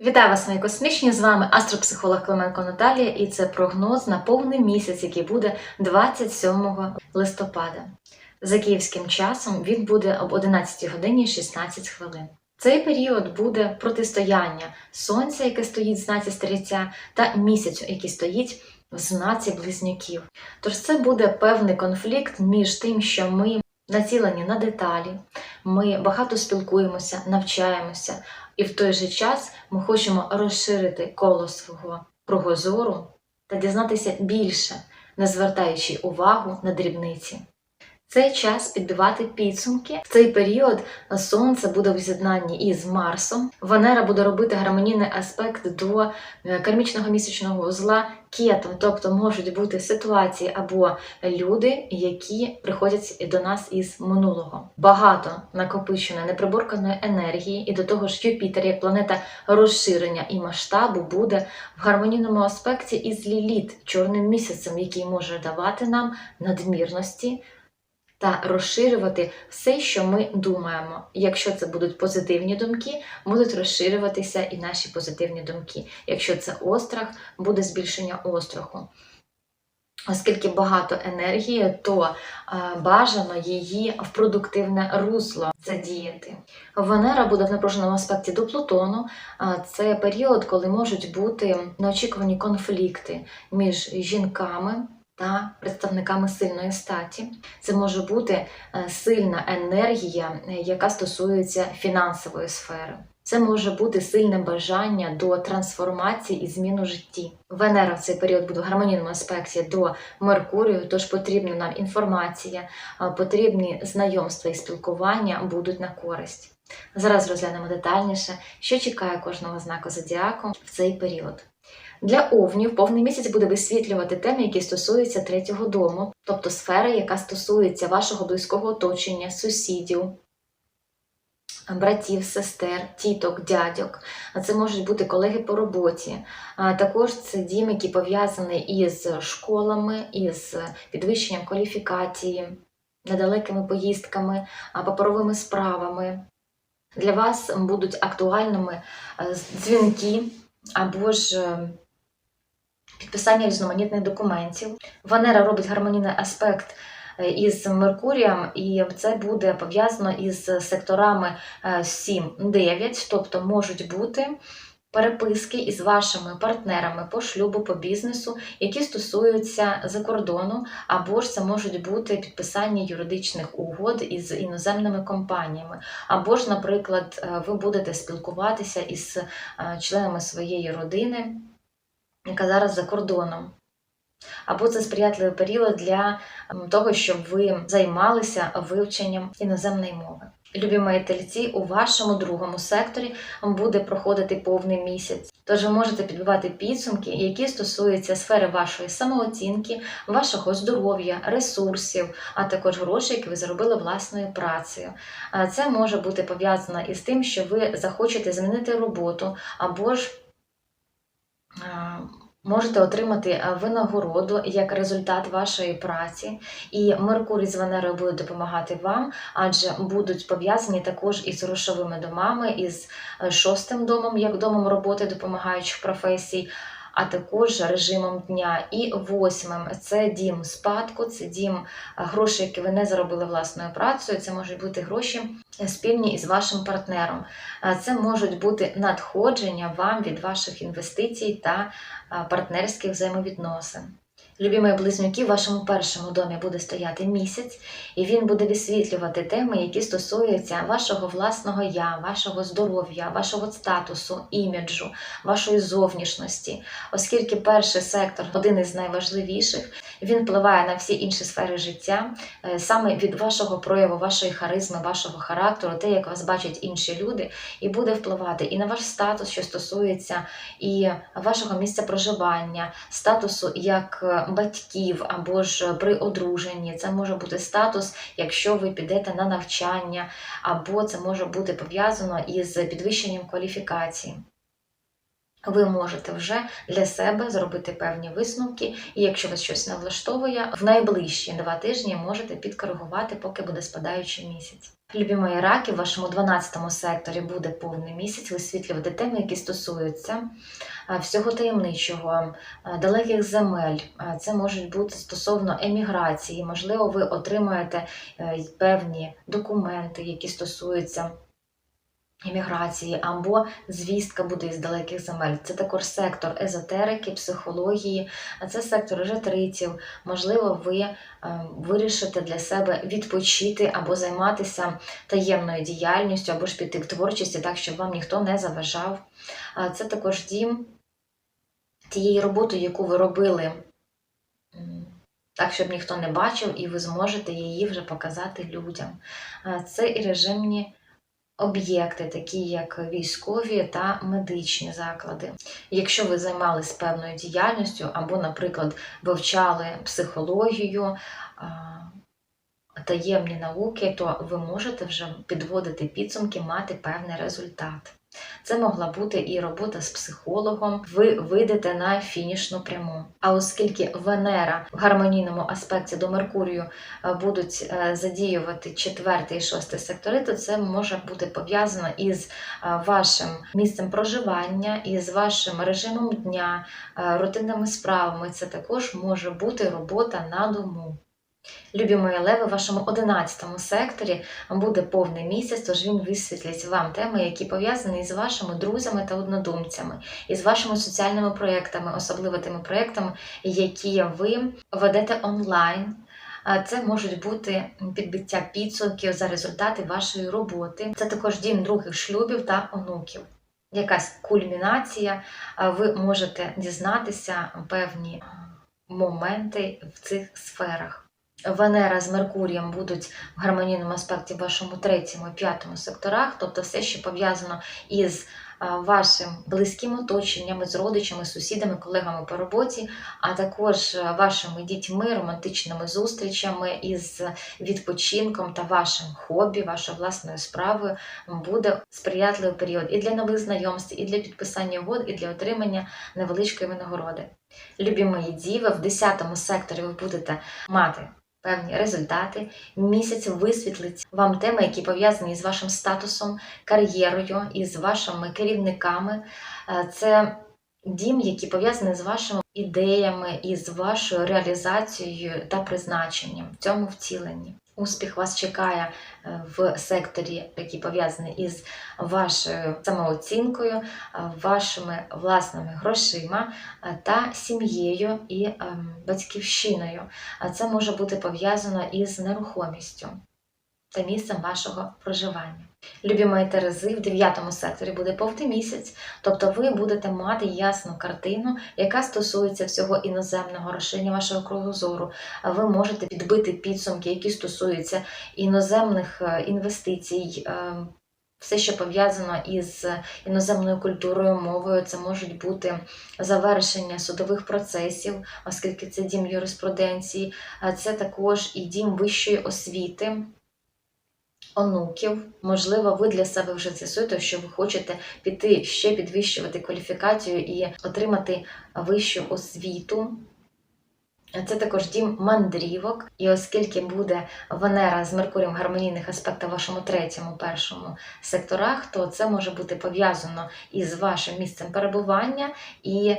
Вітаю вас, мої космічні! З вами астропсихолог Клименко Наталія, і це прогноз на повний місяць, який буде 27 листопада. За київським часом він буде об 11 годині 16 хвилин. Цей період буде протистояння сонця, яке стоїть в знаці стрільця, та місяцю, який стоїть в знаці близнюків. Тож це буде певний конфлікт між тим, що ми націлені на деталі, ми багато спілкуємося, навчаємося, і в той же час ми хочемо розширити коло свого кругозору та дізнатися більше, не звертаючи увагу на дрібниці. Цей час підбивати підсумки. В цей період Сонце буде в з'єднанні із Марсом. Венера буде робити гармонійний аспект до е, кармічного місячного узла кетом, тобто можуть бути ситуації або люди, які приходять до нас із минулого. Багато накопиченої неприборканої енергії, і до того ж Юпітер, як планета розширення і масштабу, буде в гармонійному аспекті із Ліліт, чорним місяцем, який може давати нам надмірності та розширювати все, що ми думаємо. Якщо це будуть позитивні думки, будуть розширюватися і наші позитивні думки. Якщо це острах, буде збільшення остраху. Оскільки багато енергії, то е, бажано її в продуктивне русло задіяти. Венера буде в напруженому аспекті до Плутону. А Це період, коли можуть бути неочікувані конфлікти між жінками та представниками сильної статі. Це може бути е, сильна енергія, е, яка стосується фінансової сфери. Це може бути сильне бажання до трансформації і змін у житті. Венера в цей період буде в гармонійному аспекті до Меркурію, тож потрібна нам інформація, потрібні знайомства і спілкування будуть на користь. Зараз розглянемо детальніше, що чекає кожного знаку зодіаку в цей період. Для овнів повний місяць буде висвітлювати теми, які стосуються третього дому, тобто сфери, яка стосується вашого близького оточення, сусідів, братів, сестер, тіток, дядьок. Це можуть бути колеги по роботі. Також це дім, який пов'язаний із школами, із підвищенням кваліфікації, недалекими поїздками, паперовими справами. Для вас будуть актуальними е, дзвінки або ж е, підписання різноманітних документів. Венера робить гармонійний аспект е, із Меркурієм, і це буде пов'язано із секторами е, 7-9, тобто можуть бути. Переписки із вашими партнерами по шлюбу, по бізнесу, які стосуються закордону, або ж це можуть бути підписання юридичних угод із іноземними компаніями, або ж, наприклад, е, ви будете спілкуватися із е, членами своєї родини, яка зараз за кордоном. Або це сприятливий період для того, щоб ви займалися вивченням іноземної мови. Любі мої тельці, у вашому другому секторі буде проходити повний місяць. Тож ви можете підбивати підсумки, які стосуються сфери вашої самооцінки, вашого здоров'я, ресурсів, а також грошей, які ви заробили власною працею. Це може бути пов'язано із тим, що ви захочете змінити роботу або ж. Можете отримати е, винагороду як результат вашої праці, і Меркурій з Венерою буде допомагати вам, адже будуть пов'язані також із грошовими домами, із е, шостим домом, як домом роботи допомагаючих професій, а також режимом дня. І восьмим це дім спадку, це дім е, грошей, які ви не заробили власною працею. Це можуть бути гроші е, спільні із вашим партнером. Е, Це можуть бути надходження вам від ваших інвестицій та партнерських взаємовідносин. Любі близнюки, в вашому першому домі буде стояти місяць, і він буде висвітлювати теми, які стосуються вашого власного я, вашого здоров'я, вашого статусу, іміджу, вашої зовнішності, оскільки перший сектор один із найважливіших, він впливає на всі інші сфери життя, е, саме від вашого прояву, вашої харизми, вашого характеру, те, як вас бачать інші люди, і буде впливати і на ваш статус, що стосується і вашого місця проживання, статусу як е, батьків або ж при одруженні. Це може бути статус, якщо ви підете на навчання, або це може бути пов'язано із підвищенням кваліфікації. Ви можете вже для себе зробити певні висновки, і якщо вас щось не влаштовує, в найближчі два тижні можете підкоригувати, поки буде спадаючий місяць. Любі мої раки, в вашому 12 секторі буде повний місяць, висвітлювати теми, які стосуються е, всього таємничого, е, далеких земель. Е, Це можуть бути стосовно еміграції. Можливо, ви отримаєте певні документи, які стосуються еміграції, або звістка буде із далеких земель. Це також сектор езотерики, психології, а це сектор ретритів. Можливо, ви е, вирішите для себе відпочити або займатися таємною діяльністю, або ж піти в творчості, так щоб вам ніхто не заважав. Це також дім тієї роботи, яку ви робили. Так, щоб ніхто не бачив, і ви зможете її вже показати людям. Це і режимні об'єкти, такі як військові та медичні заклади. Якщо ви займалися певною діяльністю, або, наприклад, вивчали психологію, таємні науки, то ви можете вже підводити підсумки, мати певний результат. Це могла бути і робота з психологом, ви вийдете на фінішну пряму. А оскільки Венера в гармонійному аспекті до Меркурію е, будуть е, задіювати четвертий і шостий сектори, то це може бути пов'язано із е, вашим місцем проживання, із вашим режимом дня, рутинними справами. Це також може бути робота на дому. Любі мої леви, в вашому 11 секторі буде повний місяць, тож він висвітлить вам теми, які пов'язані з вашими друзями та однодумцями, і з вашими соціальними проєктами, особливо тими проєктами, які ви ведете онлайн. Це можуть бути підбиття підсумків за результати вашої роботи. Це також дім других шлюбів та онуків. Якась кульмінація, ви можете дізнатися певні моменти в цих сферах. Венера з Меркурієм будуть в гармонійному аспекті в вашому третьому і п'ятому секторах, тобто все, що пов'язано із вашим близьким оточенням, з родичами, сусідами, колегами по роботі, а також вашими дітьми, романтичними зустрічами із відпочинком та вашим хобі, вашою власною справою буде сприятливий період і для нових знайомств, і для підписання угод, і для отримання невеличкої винагороди. Любі мої діви, в 10 секторі ви будете мати певні результати. Місяць висвітлить вам теми, які пов'язані з вашим статусом, кар'єрою і з вашими керівниками. Е, Це дім, який пов'язаний з вашими ідеями і з вашою реалізацією та призначенням в цьому втіленні. Успіх вас чекає е, в секторі, який пов'язаний із вашою самооцінкою, е, вашими власними грошима е, та сім'єю і батьківщиною. Це може бути пов'язано із нерухомістю та місцем вашого проживання. Любі мої Терези, в 9 секторі буде повний місяць, тобто ви будете мати ясну картину, яка стосується всього іноземного розширення вашого кругозору. Ви можете підбити підсумки, які стосуються іноземних е, інвестицій. е, Все, що пов'язано із іноземною культурою, мовою, це можуть бути завершення судових процесів, оскільки це дім юриспруденції, це також і дім вищої освіти, онуків. Можливо, ви для себе вже з'ясуєте, що ви хочете піти ще підвищувати кваліфікацію і отримати вищу освіту. Це також дім мандрівок, і оскільки буде Венера з Меркурієм гармонійних аспектах в вашому третьому, першому секторах, то це може бути пов'язано із вашим місцем перебування і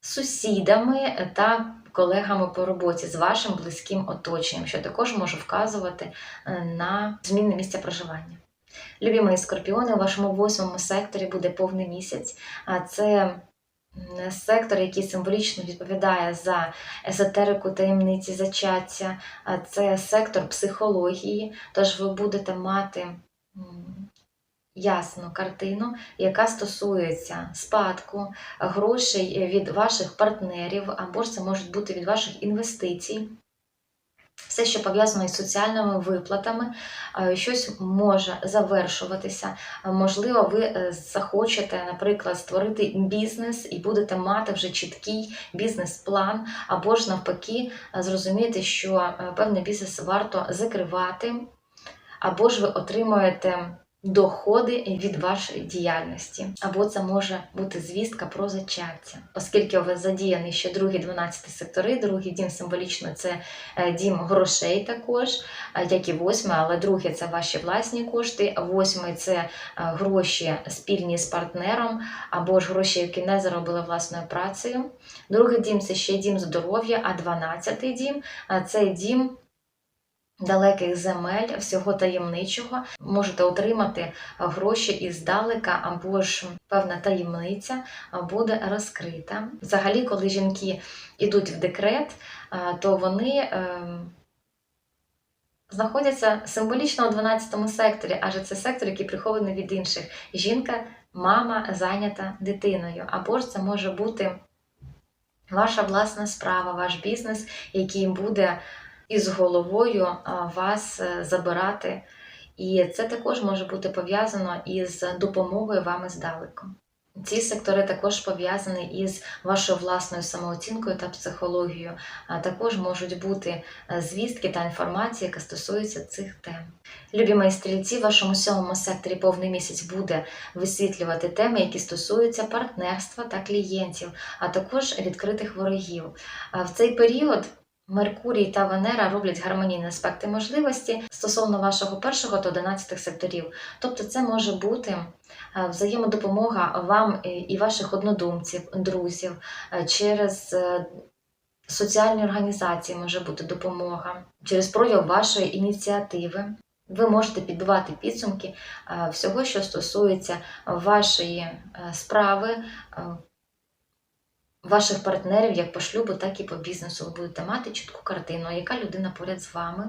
сусідами та колегами по роботі з вашим близьким оточенням, що також може вказувати е, на зміни місця проживання. Любі мої скорпіони, у вашому восьмому секторі буде повний місяць, а це сектор, який символічно відповідає за езотерику таємниці зачаття, а це сектор психології, тож ви будете мати ясну картину, яка стосується спадку, грошей від ваших партнерів, або ж це можуть бути від ваших інвестицій. Все, що пов'язано із соціальними виплатами, е, щось може завершуватися. Можливо, ви е, захочете, наприклад, створити бізнес і будете мати вже чіткий бізнес-план, або ж навпаки, е, зрозуміти, що певний бізнес варто закривати, або ж ви отримуєте доходи від вашої діяльності. Або це може бути звістка про зачаття, оскільки у вас задіяний ще другий 12 сектори. Другий дім символічно це е, дім грошей також, е, як і восьмий, але другий це ваші власні кошти. Восьмий це е, гроші спільні з партнером, або ж гроші, які не заробили власною працею. Другий дім це ще дім здоров'я, а 12 дім це дім. Далеких земель, всього таємничого, можете отримати е, гроші іздалека, або ж певна таємниця е, буде розкрита. Взагалі, коли жінки йдуть в декрет, е, то вони ем, знаходяться символічно у 12 секторі, адже це сектор, який прихований від інших. Жінка, мама зайнята дитиною, або ж це може бути ваша власна справа, ваш бізнес, який буде із головою вас е, забирати. І це також може бути пов'язано із допомогою вам здалеку. Ці сектори також пов'язані із вашою власною самооцінкою та психологією, а також можуть бути е, звістки та інформація, яка стосується цих тем. Любі мої стрільці, в вашому сьомому секторі повний місяць буде висвітлювати теми, які стосуються партнерства та клієнтів, а також відкритих ворогів. В цей період Меркурій та Венера роблять гармонійні аспекти можливості стосовно вашого першого та 11 секторів. Тобто, це може бути е, взаємодопомога вам і- ваших однодумців, друзів е, через. е, Соціальні організації може бути допомога через прояв вашої ініціативи. Ви можете підбивати підсумки всього, що стосується вашої справи, ваших партнерів як по шлюбу, так і по бізнесу. Ви будете мати чітку картину, яка людина поряд з вами.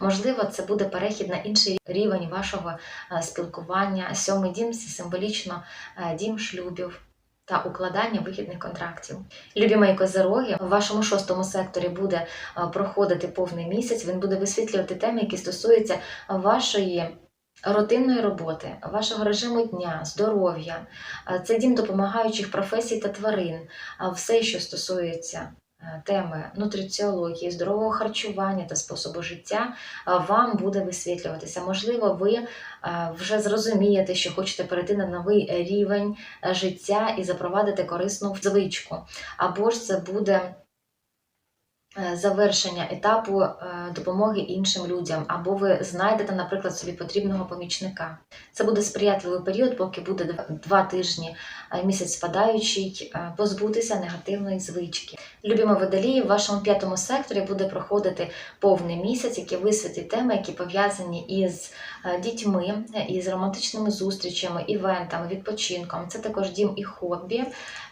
Можливо, це буде перехід на інший рівень вашого е, спілкування. Сьомий дім це символічно е, дім шлюбів та укладання вигідних контрактів. Любі мої козероги, в вашому шостому секторі буде е, проходити повний місяць. Він буде висвітлювати теми, які стосуються вашої рутинної роботи, вашого режиму дня, здоров'я. Е, Це дім допомагаючих професій та тварин. Все, що стосується е, теми нутриціології, здорового харчування та способу життя, е, вам буде висвітлюватися. Можливо, ви вже зрозумієте, що хочете перейти на новий рівень життя і запровадити корисну звичку. Або ж це буде завершення етапу е, допомоги іншим людям, або ви знайдете, наприклад, собі потрібного помічника. Це буде сприятливий період, поки буде два- тижні е, місяць спадаючий, е, позбутися негативної звички. Любімо водолії, в вашому п'ятому секторі буде проходити повний місяць, який висвітлить теми, які пов'язані із е, дітьми, е, із романтичними зустрічами, івентами, відпочинком. Це також дім і хобі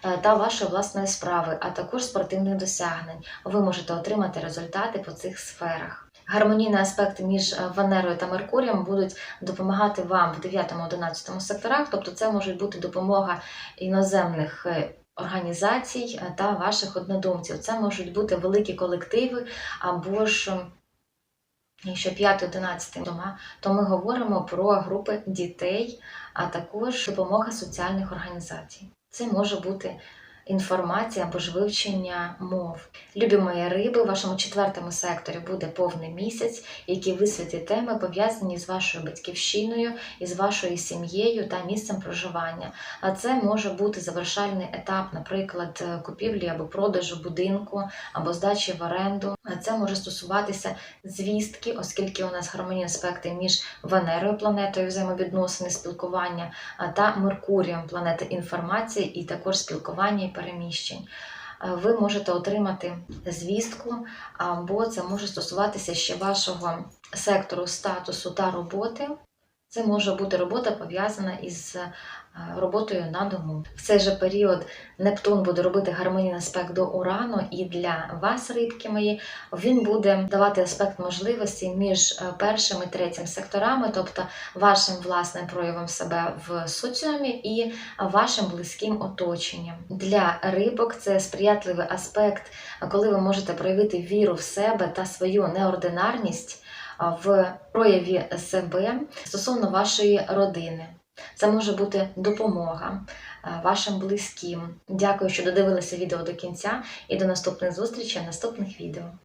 е, та вашої власної справи, а також спортивних досягнень. Ви можете отримати результати по цих сферах. Гармонійні аспекти між е, Венерою та Меркурієм будуть допомагати вам в 9-11 секторах, тобто це може бути допомога іноземних е, організацій е, та ваших однодумців. Це можуть бути великі колективи або ж. Якщо 5-11 дома, то ми говоримо про групи дітей, а також допомога соціальних організацій. Це може бути інформація або ж вивчення мов. Любі мої риби, в вашому четвертому секторі буде повний місяць, який висвітлить теми, пов'язані з вашою батьківщиною, із вашою сім'єю та місцем проживання. А це може бути завершальний етап, наприклад, е, купівлі або продажу будинку, або здачі в оренду. А це може стосуватися звістки, оскільки у нас гармонійні аспекти між Венерою, планетою взаємовідносини, спілкування та Меркурієм, планети інформації і також спілкування переміщень. Е, Ви можете отримати звістку, або це може стосуватися ще вашого сектору статусу та роботи. Це може бути робота пов'язана із е, роботою на дому. В цей же період Нептун буде робити гармонійний аспект до Урану, і для вас, рибки мої, він буде давати аспект можливості між е, першим і третім секторами, тобто вашим власним проявом себе в соціумі і вашим близьким оточенням. Для рибок це сприятливий аспект, коли ви можете проявити віру в себе та свою неординарність в прояві себе стосовно вашої родини. Це може бути допомога вашим близьким. Дякую, що додивилися відео до кінця і до наступних зустрічей в наступних відео.